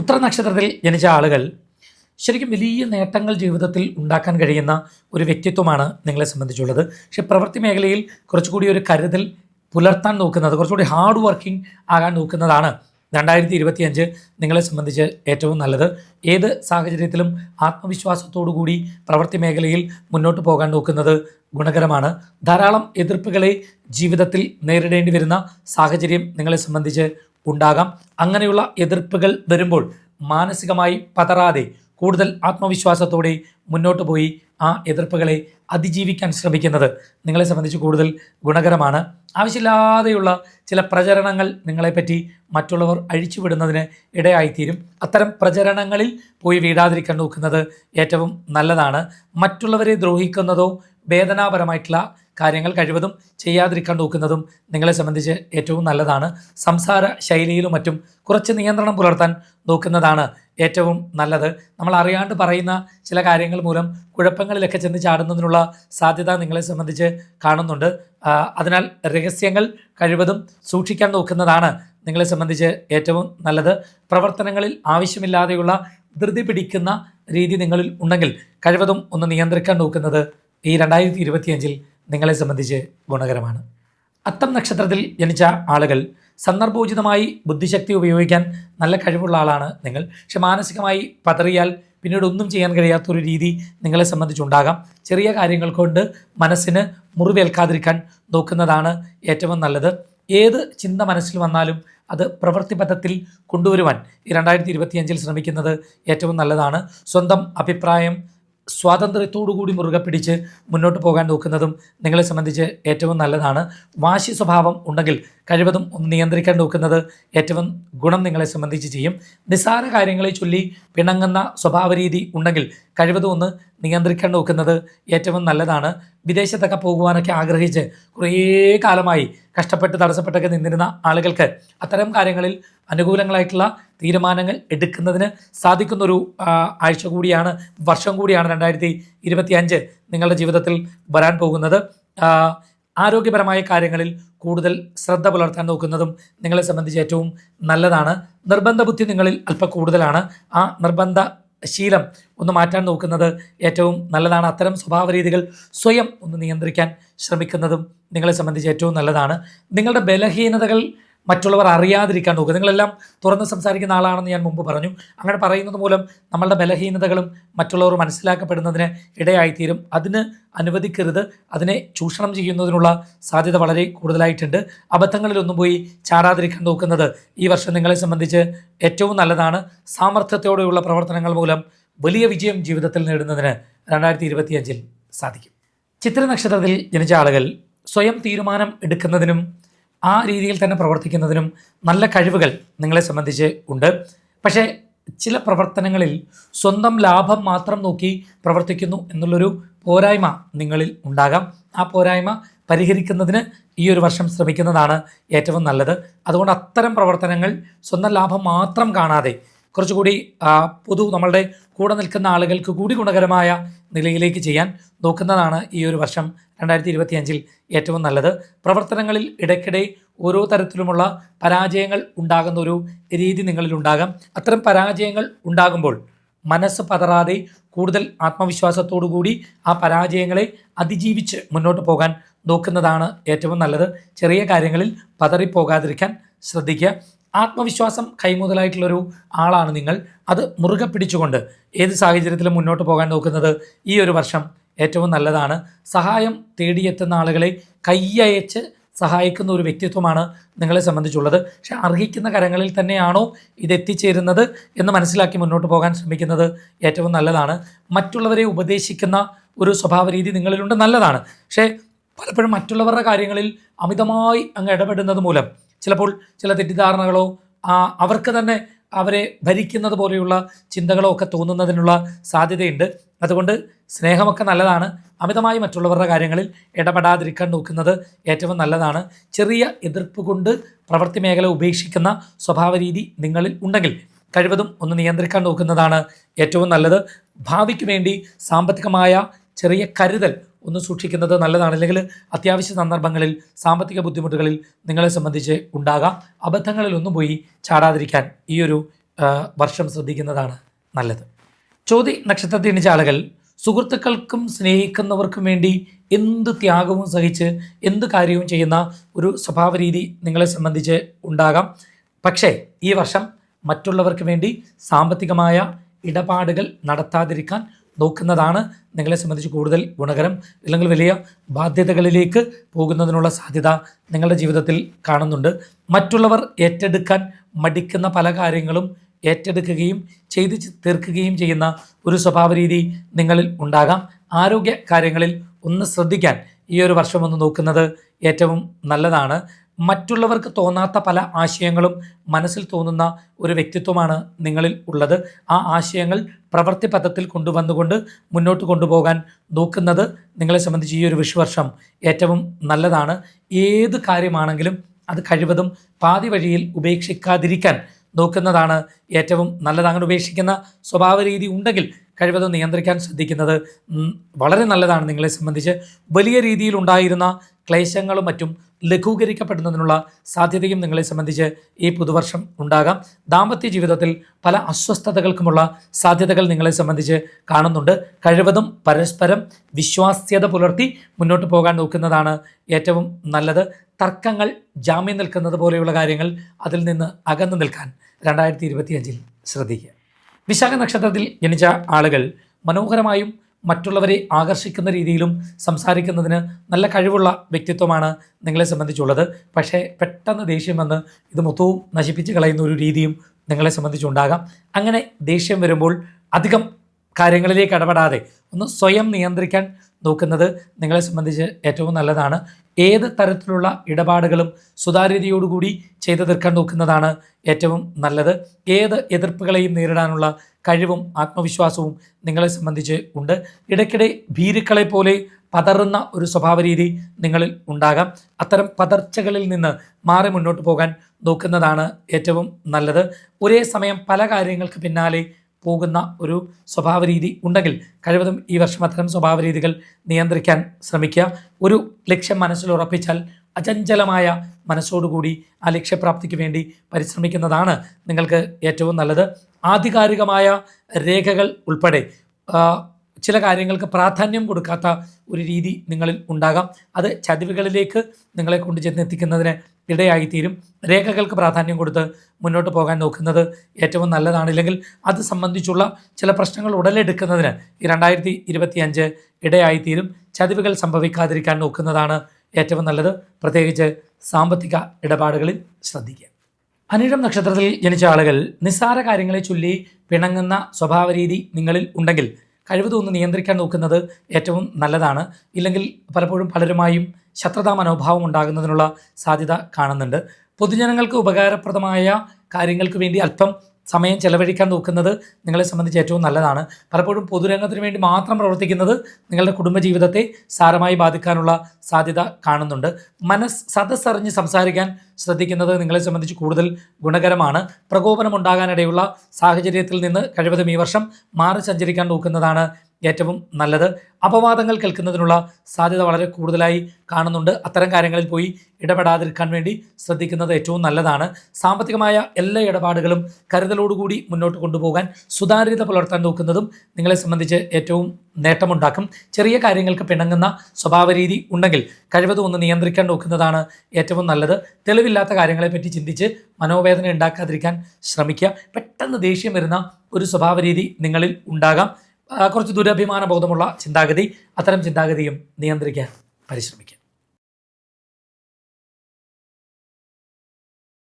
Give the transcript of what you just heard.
ഉത്തര നക്ഷത്രത്തിൽ ജനിച്ച ആളുകൾ ശരിക്കും വലിയ നേട്ടങ്ങൾ ജീവിതത്തിൽ ഉണ്ടാക്കാൻ കഴിയുന്ന ഒരു വ്യക്തിത്വമാണ് നിങ്ങളെ സംബന്ധിച്ചുള്ളത്. പക്ഷേ പ്രവൃത്തി മേഖലയിൽ കുറച്ചുകൂടി ഒരു കരുതൽ പുലർത്താൻ നോക്കുന്നത് കുറച്ചുകൂടി ഹാർഡ് വർക്കിംഗ് ആകാൻ നോക്കുന്നതാണ് രണ്ടായിരത്തി ഇരുപത്തിയഞ്ച് നിങ്ങളെ സംബന്ധിച്ച് ഏറ്റവും നല്ലത്. ഏത് സാഹചര്യത്തിലും ആത്മവിശ്വാസത്തോടു കൂടി പ്രവൃത്തി മേഖലയിൽ മുന്നോട്ട് പോകാൻ നോക്കുന്നത് ഗുണകരമാണ്. ധാരാളം എതിർപ്പുകളെ ജീവിതത്തിൽ നേരിടേണ്ടി വരുന്ന സാഹചര്യം നിങ്ങളെ സംബന്ധിച്ച് ഉണ്ടാകാം. അങ്ങനെയുള്ള എതിർപ്പുകൾ വരുമ്പോൾ മാനസികമായി പതറാതെ കൂടുതൽ ആത്മവിശ്വാസത്തോടെ മുന്നോട്ട് പോയി ആ എതിർപ്പുകളെ അതിജീവിക്കാൻ ശ്രമിക്കുന്നത് നിങ്ങളെ സംബന്ധിച്ച് കൂടുതൽ ഗുണകരമാണ്. ആവശ്യമില്ലാതെയുള്ള ചില പ്രചരണങ്ങൾ നിങ്ങളെപ്പറ്റി മറ്റുള്ളവർ അഴിച്ചുവിടുന്നതിന് ഇടയായിത്തീരും. അത്തരം പ്രചരണങ്ങളിൽ പോയി വീഴാതിരിക്കാൻ നോക്കുന്നത് ഏറ്റവും നല്ലതാണ്. മറ്റുള്ളവരെ ദ്രോഹിക്കുന്നതോ വേദനാപരമായിട്ടുള്ള കാര്യങ്ങൾ കഴിവതും ചെയ്യാതിരിക്കാൻ നോക്കുന്നതും നിങ്ങളെ സംബന്ധിച്ച് ഏറ്റവും നല്ലതാണ്. സംസാര ശൈലിയിലും മറ്റും കുറച്ച് നിയന്ത്രണം പുലർത്താൻ നോക്കുന്നതാണ് ഏറ്റവും നല്ലത്. നമ്മൾ അറിയാണ്ട് പറയുന്ന ചില കാര്യങ്ങൾ മൂലം കുഴപ്പങ്ങളിലൊക്കെ ചെന്ന് ചാടുന്നതിനുള്ള സാധ്യത നിങ്ങളെ സംബന്ധിച്ച് കാണുന്നുണ്ട്. അതിനാൽ രഹസ്യങ്ങൾ കഴിവതും സൂക്ഷിക്കാൻ നോക്കുന്നതാണ് നിങ്ങളെ സംബന്ധിച്ച് ഏറ്റവും നല്ലത്. പ്രവർത്തനങ്ങളിൽ ആവശ്യമില്ലാതെയുള്ള ധൃതി പിടിക്കുന്ന രീതി നിങ്ങളിൽ ഉണ്ടെങ്കിൽ കഴിവതും ഒന്ന് നിയന്ത്രിക്കാൻ നോക്കുന്നത് ഈ രണ്ടായിരത്തി ഇരുപത്തിയഞ്ചിൽ നിങ്ങളെ സംബന്ധിച്ച് ഗുണകരമാണ്. അത്തം നക്ഷത്രത്തിൽ ജനിച്ച ആളുകൾ സന്ദർഭോചിതമായി ബുദ്ധിശക്തി ഉപയോഗിക്കാൻ നല്ല കഴിവുള്ള ആളാണ് നിങ്ങൾ. പക്ഷെ മാനസികമായി പതറിയാൽ പിന്നീട് ഒന്നും ചെയ്യാൻ കഴിയാത്തൊരു രീതി നിങ്ങളെ സംബന്ധിച്ചുണ്ടാകാം ചെറിയ കാര്യങ്ങൾ കൊണ്ട് മനസ്സിന് മുറിവേൽക്കാതിരിക്കാൻ നോക്കുന്നതാണ് ഏറ്റവും നല്ലത്. ഏത് ചിന്ത മനസ്സിൽ വന്നാലും അത് പ്രവൃത്തിപഥത്തിൽ കൊണ്ടുവരുവാൻ ഈ രണ്ടായിരത്തി ഇരുപത്തിയഞ്ചിൽ ശ്രമിക്കുന്നത് ഏറ്റവും നല്ലതാണ്. സ്വന്തം അഭിപ്രായം സ്വാതന്ത്ര്യത്തോടു കൂടി മുറുകെ പിടിച്ച് മുന്നോട്ട് പോകാൻ നോക്കുന്നതും നിങ്ങളെ സംബന്ധിച്ച് ഏറ്റവും നല്ലതാണ്. വാശി സ്വഭാവം ഉണ്ടെങ്കിൽ കഴിവതും ഒന്ന് നിയന്ത്രിക്കാൻ നോക്കുന്നത് ഏറ്റവും ഗുണം നിങ്ങളെ സംബന്ധിച്ച് ചെയ്യും. നിസ്സാര കാര്യങ്ങളെ ചൊല്ലി പിണങ്ങുന്ന സ്വഭാവ രീതി ഉണ്ടെങ്കിൽ കഴിവതും ഒന്ന് നിയന്ത്രിക്കാൻ നോക്കുന്നത് ഏറ്റവും നല്ലതാണ്. വിദേശത്തൊക്കെ പോകുവാനൊക്കെ ആഗ്രഹിച്ച് കുറേ കാലമായി കഷ്ടപ്പെട്ട് തടസ്സപ്പെട്ടൊക്കെ നിന്നിരുന്ന ആളുകൾക്ക് അത്തരം കാര്യങ്ങളിൽ അനുകൂലങ്ങളായിട്ടുള്ള തീരുമാനങ്ങൾ എടുക്കുന്നതിന് സാധിക്കുന്ന ഒരു ആഴ്ച കൂടിയാണ് വർഷം കൂടിയാണ് രണ്ടായിരത്തി ഇരുപത്തി അഞ്ച് നിങ്ങളുടെ ജീവിതത്തിൽ വരാൻ പോകുന്നത്. ആരോഗ്യപരമായ കാര്യങ്ങളിൽ കൂടുതൽ ശ്രദ്ധ പുലർത്താൻ നോക്കുന്നതും നിങ്ങളെ സംബന്ധിച്ച് ഏറ്റവും നല്ലതാണ്. നിർബന്ധ ബുദ്ധി നിങ്ങളിൽ അല്പം കൂടുതലാണ്. ആ നിർബന്ധ ശീലം ഒന്ന് മാറ്റാൻ നോക്കുന്നത് ഏറ്റവും നല്ലതാണ്. അത്തരം സ്വഭാവ രീതികൾ സ്വയം ഒന്ന് നിയന്ത്രിക്കാൻ ശ്രമിക്കുന്നതും നിങ്ങളെ സംബന്ധിച്ച് ഏറ്റവും നല്ലതാണ്. നിങ്ങളുടെ ബലഹീനതകൾ മറ്റുള്ളവർ അറിയാതിരിക്കാൻ നോക്കുക. നിങ്ങളെല്ലാം തുറന്ന് സംസാരിക്കുന്ന ആളാണെന്ന് ഞാൻ മുമ്പ് പറഞ്ഞു. അങ്ങനെ പറയുന്നത് മൂലം നമ്മളുടെ ബലഹീനതകളും മറ്റുള്ളവർ മനസ്സിലാക്കപ്പെടുന്നതിന് ഇടയായിത്തീരും. അതിന് അനുവദിക്കരുത്. അതിനെ ചൂഷണം ചെയ്യുന്നതിനുള്ള സാധ്യത വളരെ കൂടുതലായിട്ടുണ്ട്. അബദ്ധങ്ങളിലൊന്നും പോയി ചാടാതിരിക്കാൻ നോക്കുന്നത് ഈ വർഷം നിങ്ങളെ സംബന്ധിച്ച് ഏറ്റവും നല്ലതാണ്. സാമർഥ്യത്തോടെയുള്ള പ്രവർത്തനങ്ങൾ മൂലം വലിയ വിജയം ജീവിതത്തിൽ നേടുന്നതിന് രണ്ടായിരത്തി ഇരുപത്തിയഞ്ചിൽ സാധിക്കും ചിത്രനക്ഷത്രത്തിൽ ജനിച്ച ആളുകൾ സ്വയം തീരുമാനം എടുക്കുന്നതിനും ആ രീതിയിൽ തന്നെ പ്രവർത്തിക്കുന്നതിനും നല്ല കഴിവുകൾ നിങ്ങളെ സംബന്ധിച്ച് ഉണ്ട്. പക്ഷേ ചില പ്രവർത്തനങ്ങളിൽ സ്വന്തം ലാഭം മാത്രം നോക്കി പ്രവർത്തിക്കുന്നു എന്നുള്ളൊരു പോരായ്മ നിങ്ങളിൽ ഉണ്ടാകാം. ആ പോരായ്മ പരിഹരിക്കുന്നതിന് ഈ ഒരു വർഷം ശ്രമിക്കുന്നതാണ് ഏറ്റവും നല്ലത്. അതുകൊണ്ട് അത്തരം പ്രവർത്തനങ്ങൾ സ്വന്തം ലാഭം മാത്രം കാണാതെ കുറച്ചുകൂടി പൊതു നമ്മളുടെ കൂടെ നിൽക്കുന്ന ആളുകൾക്ക് കൂടി ഗുണകരമായ നിലയിലേക്ക് ചെയ്യാൻ നോക്കുന്നതാണ് ഈ ഒരു വർഷം രണ്ടായിരത്തി ഇരുപത്തി അഞ്ചിൽ ഏറ്റവും നല്ലത്. പ്രവർത്തനങ്ങളിൽ ഇടയ്ക്കിടെ ഓരോ തരത്തിലുമുള്ള പരാജയങ്ങൾ ഉണ്ടാകുന്ന ഒരു രീതി നിങ്ങളിൽ ഉണ്ടാകാം. അത്തരം പരാജയങ്ങൾ ഉണ്ടാകുമ്പോൾ മനസ്സ് പതറാതെ കൂടുതൽ കൂടി ആ പരാജയങ്ങളെ അതിജീവിച്ച് മുന്നോട്ട് പോകാൻ നോക്കുന്നതാണ് ഏറ്റവും നല്ലത്. ചെറിയ കാര്യങ്ങളിൽ പതറിപ്പോകാതിരിക്കാൻ ശ്രദ്ധിക്കുക. ആത്മവിശ്വാസം കൈമുതലായിട്ടുള്ളൊരു ആളാണ് നിങ്ങൾ. അത് മുറുകെ പിടിച്ചുകൊണ്ട് ഏത് സാഹചര്യത്തിലും മുന്നോട്ട് പോകാൻ നോക്കുന്നത് ഈ ഒരു വർഷം ഏറ്റവും നല്ലതാണ്. സഹായം തേടിയെത്തുന്ന ആളുകളെ കൈയയച്ച് സഹായിക്കുന്ന ഒരു വ്യക്തിത്വമാണ് നിങ്ങളെ സംബന്ധിച്ചുള്ളത്. പക്ഷെ അർഹിക്കുന്ന കരങ്ങളിൽ തന്നെയാണോ ഇത് എത്തിച്ചേരുന്നത് എന്ന് മനസ്സിലാക്കി മുന്നോട്ട് പോകാൻ ശ്രമിക്കുന്നത് ഏറ്റവും നല്ലതാണ്. മറ്റുള്ളവരെ ഉപദേശിക്കുന്ന ഒരു സ്വഭാവ രീതി നിങ്ങളിലുണ്ട്. നല്ലതാണ്. പക്ഷേ പലപ്പോഴും മറ്റുള്ളവരുടെ കാര്യങ്ങളിൽ അമിതമായി അങ്ങ് ഇടപെടുന്നത് മൂലം ചിലപ്പോൾ ചില തെറ്റിദ്ധാരണകളോ അവർക്ക് തന്നെ അവരെ ഭരിക്കുന്നത് പോലെയുള്ള ചിന്തകളോ ഒക്കെ തോന്നുന്നതിനുള്ള സാധ്യതയുണ്ട്. അതുകൊണ്ട് സ്നേഹമൊക്കെ നല്ലതാണ്. അമിതമായി മറ്റുള്ളവരുടെ കാര്യങ്ങളിൽ ഇടപെടാതിരിക്കാൻ നോക്കുന്നത് ഏറ്റവും നല്ലതാണ്. ചെറിയ എതിർപ്പ് കൊണ്ട് പ്രവൃത്തി മേഖല ഉപേക്ഷിക്കുന്ന സ്വഭാവ രീതി നിങ്ങളിൽ ഉണ്ടെങ്കിൽ കഴിവതും ഒന്ന് നിയന്ത്രിക്കാൻ നോക്കുന്നതാണ് ഏറ്റവും നല്ലത്. ഭാവിക്ക് വേണ്ടി സാമ്പത്തികമായ ചെറിയ കരുതൽ ഒന്ന് സൂക്ഷിക്കുന്നത് നല്ലതാണ്. അല്ലെങ്കിൽ അത്യാവശ്യ സന്ദർഭങ്ങളിൽ സാമ്പത്തിക ബുദ്ധിമുട്ടുകളിൽ നിങ്ങളെ സംബന്ധിച്ച് ഉണ്ടാകാം. അബദ്ധങ്ങളിലൊന്നും പോയി ചാടാതിരിക്കാൻ ഈ ഒരു വർഷം ശ്രദ്ധിക്കുന്നതാണ് നല്ലത്. ചോതി നക്ഷത്രത്തിൽ എണിച്ച ആളുകൾ സുഹൃത്തുക്കൾക്കും സ്നേഹിക്കുന്നവർക്കും വേണ്ടി എന്ത് ത്യാഗവും സഹിച്ച് എന്ത് കാര്യവും ചെയ്യുന്ന ഒരു സ്വഭാവ രീതി നിങ്ങളെ സംബന്ധിച്ച് ഉണ്ടാകാം. പക്ഷേ ഈ വർഷം മറ്റുള്ളവർക്ക് വേണ്ടി സാമ്പത്തികമായ ഇടപാടുകൾ നടത്താതിരിക്കാൻ നോക്കുന്നതാണ് നിങ്ങളെ സംബന്ധിച്ച് കൂടുതൽ ഗുണകരം അല്ലെങ്കിൽ വലിയ ബാധ്യതകളിലേക്ക് പോകുന്നതിനുള്ള സാധ്യത നിങ്ങളുടെ ജീവിതത്തിൽ കാണുന്നുണ്ട്. മറ്റുള്ളവർ ഏറ്റെടുക്കാൻ മടിക്കുന്ന പല കാര്യങ്ങളും ഏറ്റെടുക്കുകയും ചെയ്തു തീർക്കുകയും ചെയ്യുന്ന ഒരു സ്വഭാവ രീതി നിങ്ങളിൽ ഉണ്ടാകാം. ആരോഗ്യ കാര്യങ്ങളിൽ ഒന്ന് ശ്രദ്ധിക്കാൻ ഈ ഒരു വർഷം ഒന്ന് നോക്കുന്നത് ഏറ്റവും നല്ലതാണ്. മറ്റുള്ളവർക്ക് തോന്നാത്ത പല ആശയങ്ങളും മനസ്സിൽ തോന്നുന്ന ഒരു വ്യക്തിത്വമാണ് നിങ്ങളിൽ ഉള്ളത്. ആ ആശയങ്ങൾ പ്രവൃത്തി പഥത്തിൽ കൊണ്ടുവന്നുകൊണ്ട് മുന്നോട്ട് കൊണ്ടുപോകാൻ നോക്കുന്നത് നിങ്ങളെ സംബന്ധിച്ച് ഈ ഒരു വിഷുവർഷം ഏറ്റവും നല്ലതാണ്. ഏത് കാര്യമാണെങ്കിലും അത് കഴിവതും പാതി വഴിയിൽ ഉപേക്ഷിക്കാതിരിക്കാൻ നോക്കുന്നതാണ് ഏറ്റവും നല്ലത്. അങ്ങനെ ഉപേക്ഷിക്കുന്ന സ്വഭാവ രീതി ഉണ്ടെങ്കിൽ കഴിവതും നിയന്ത്രിക്കാൻ ശ്രദ്ധിക്കുന്നത് വളരെ നല്ലതാണ് നിങ്ങളെ സംബന്ധിച്ച്. വലിയ രീതിയിൽ ഉണ്ടായിരുന്ന ക്ലേശങ്ങളും മറ്റും ലഘൂകരിക്കപ്പെടുന്നതിനുള്ള സാധ്യതയും നിങ്ങളെ സംബന്ധിച്ച് ഈ പുതുവർഷം ഉണ്ടാകാം. ദാമ്പത്യ ജീവിതത്തിൽ പല അസ്വസ്ഥതകൾക്കുമുള്ള സാധ്യതകൾ നിങ്ങളെ സംബന്ധിച്ച് കാണുന്നുണ്ട്. കഴിവതും പരസ്പരം വിശ്വാസ്യത പുലർത്തി മുന്നോട്ട് പോകാൻ നോക്കുന്നതാണ് ഏറ്റവും നല്ലത്. തർക്കങ്ങൾ ജാമ്യം നിൽക്കുന്നത് പോലെയുള്ള കാര്യങ്ങൾ അതിൽ നിന്ന് അകന്നു നിൽക്കാൻ രണ്ടായിരത്തി ശ്രദ്ധിക്കുക. വിശാഖ നക്ഷത്രത്തിൽ ജനിച്ച ആളുകൾ മനോഹരമായും മറ്റുള്ളവരെ ആകർഷിക്കുന്ന രീതിയിലും സംസാരിക്കുന്നതിന് നല്ല കഴിവുള്ള വ്യക്തിത്വമാണ് നിങ്ങളെ സംബന്ധിച്ചുള്ളത്. പക്ഷേ പെട്ടെന്ന് ദേഷ്യം വന്ന് ഇത് മൊത്തവും നശിപ്പിച്ച് കളയുന്ന ഒരു രീതിയും നിങ്ങളെ സംബന്ധിച്ചുണ്ടാകാം. അങ്ങനെ ദേഷ്യം വരുമ്പോൾ അധികം കാര്യങ്ങളിലേക്ക് ഇടപെടാതെ ഒന്ന് സ്വയം നിയന്ത്രിക്കാൻ നോക്കുന്നത് നിങ്ങളെ സംബന്ധിച്ച് ഏറ്റവും നല്ലതാണ്. ഏത് തരത്തിലുള്ള ഇടപാടുകളും സുതാര്യതയോടുകൂടി ചെയ്തു തീർക്കാൻ നോക്കുന്നതാണ് ഏറ്റവും നല്ലത്. ഏത് എതിർപ്പുകളെയും നേരിടാനുള്ള കഴിവും ആത്മവിശ്വാസവും നിങ്ങളെ സംബന്ധിച്ച് ഉണ്ട്. ഇടയ്ക്കിടെ ഭീരുക്കളെ പോലെ പതറുന്ന ഒരു സ്വഭാവ രീതി നിങ്ങളിൽ ഉണ്ടാകാം. അത്തരം പതർച്ചകളിൽ നിന്ന് മാറി മുന്നോട്ട് പോകാൻ നോക്കുന്നതാണ് ഏറ്റവും നല്ലത്. ഒരേ സമയം പല കാര്യങ്ങൾക്ക് പിന്നാലെ പോകുന്ന ഒരു സ്വഭാവ രീതി ഉണ്ടെങ്കിൽ കഴിവതും ഈ വർഷം അത്തരം സ്വഭാവ രീതികൾ നിയന്ത്രിക്കാൻ ശ്രമിക്കുക. ഒരു ലക്ഷ്യം മനസ്സിൽ ഉറപ്പിച്ചാൽ അചഞ്ചലമായ മനസ്സോടുകൂടി ആ ലക്ഷ്യപ്രാപ്തിക്ക് വേണ്ടി പരിശ്രമിക്കുന്നതാണ് നിങ്ങൾക്ക് ഏറ്റവും നല്ലത്. ആധികാരികമായ രേഖകൾ ഉൾപ്പെടെ ചില കാര്യങ്ങൾക്ക് പ്രാധാന്യം കൊടുക്കാത്ത ഒരു രീതി നിങ്ങളിൽ ഉണ്ടാകാം. അത് ചതിവുകളിലേക്ക് നിങ്ങളെ കൊണ്ട് ചെന്നെത്തിക്കുന്നതിന് ഇടയായിത്തീരും. രേഖകൾക്ക് പ്രാധാന്യം കൊടുത്ത് മുന്നോട്ട് പോകാൻ നോക്കുന്നത് ഏറ്റവും നല്ലതാണ്. ഇല്ലെങ്കിൽ അത് സംബന്ധിച്ചുള്ള ചില പ്രശ്നങ്ങൾ ഉടലെടുക്കുന്നതിന് ഈ രണ്ടായിരത്തി ഇരുപത്തി അഞ്ച് ഇടയായിത്തീരും. ചതിവുകൾ സംഭവിക്കാതിരിക്കാൻ നോക്കുന്നതാണ് ഏറ്റവും നല്ലത്. പ്രത്യേകിച്ച് സാമ്പത്തിക ഇടപാടുകളിൽ ശ്രദ്ധിക്കുക. അനിഴം നക്ഷത്രത്തിൽ ജനിച്ച ആളുകൾ നിസ്സാര കാര്യങ്ങളെ ചൊല്ലി പിണങ്ങുന്ന സ്വഭാവരീതി നിങ്ങളിൽ ഉണ്ടെങ്കിൽ കഴിവതും ഒന്ന് നിയന്ത്രിക്കാൻ നോക്കുന്നത് ഏറ്റവും നല്ലതാണ്. ഇല്ലെങ്കിൽ പലപ്പോഴും പലരുമായും ശത്രുതാ മനോഭാവം ഉണ്ടാകുന്നതിനുള്ള സാധ്യത കാണുന്നുണ്ട്. പൊതുജനങ്ങൾക്ക് ഉപകാരപ്രദമായ കാര്യങ്ങൾക്ക് വേണ്ടി അല്പം സമയം ചെലവഴിക്കാൻ നോക്കുന്നത് നിങ്ങളെ സംബന്ധിച്ച് ഏറ്റവും നല്ലതാണ്. പലപ്പോഴും പൊതുരംഗത്തിന് വേണ്ടി മാത്രം പ്രവർത്തിക്കുന്നത് നിങ്ങളുടെ കുടുംബജീവിതത്തെ സാരമായി ബാധിക്കാനുള്ള സാധ്യത കാണുന്നുണ്ട്. മനസ്സ് സദസ്സറിഞ്ഞ് സംസാരിക്കാൻ ശ്രദ്ധിക്കുന്നത് നിങ്ങളെ സംബന്ധിച്ച് കൂടുതൽ ഗുണകരമാണ്. പ്രകോപനം പ്രകോപനമുണ്ടാകാനിടയുള്ള സാഹചര്യത്തിൽ നിന്ന് കഴിവതും ഈ വർഷം മാറി സഞ്ചരിക്കാൻ നോക്കുന്നതാണ് ഏറ്റവും നല്ലത്. അപവാദങ്ങൾ കേൾക്കുന്നതിനുള്ള സാധ്യത വളരെ കൂടുതലായി കാണുന്നുണ്ട്. അത്തരം കാര്യങ്ങളിൽ പോയി ഇടപെടാതിരിക്കാൻ വേണ്ടി ശ്രദ്ധിക്കുന്നത് ഏറ്റവും നല്ലതാണ്. സാമ്പത്തികമായ എല്ലാ ഇടപാടുകളും കരുതലോടുകൂടി മുന്നോട്ട് കൊണ്ടുപോകാൻ സുതാര്യത പുലർത്താൻ നോക്കുന്നതും നിങ്ങളെ സംബന്ധിച്ച് ഏറ്റവും നേട്ടമുണ്ടാക്കും. ചെറിയ കാര്യങ്ങൾക്ക് പിണങ്ങുന്ന സ്വഭാവ രീതി ഉണ്ടെങ്കിൽ കഴിവതും ഒന്ന് നിയന്ത്രിക്കാൻ നോക്കുന്നതാണ് ഏറ്റവും നല്ലത്. തെളിവില്ലാത്ത കാര്യങ്ങളെപ്പറ്റി ചിന്തിച്ച് മനോവേദന ഉണ്ടാക്കാതിരിക്കാൻ ശ്രമിക്കുക. പെട്ടെന്ന് ദേഷ്യം വരുന്ന ഒരു സ്വഭാവരീതി നിങ്ങളിൽ ഉണ്ടാകാം. കുറച്ച് ദുരഭിമാന ബോധമുള്ള ചിന്താഗതി അത്തരം ചിന്താഗതിയും നിയന്ത്രിക്കാൻ പരിശ്രമിക്കുക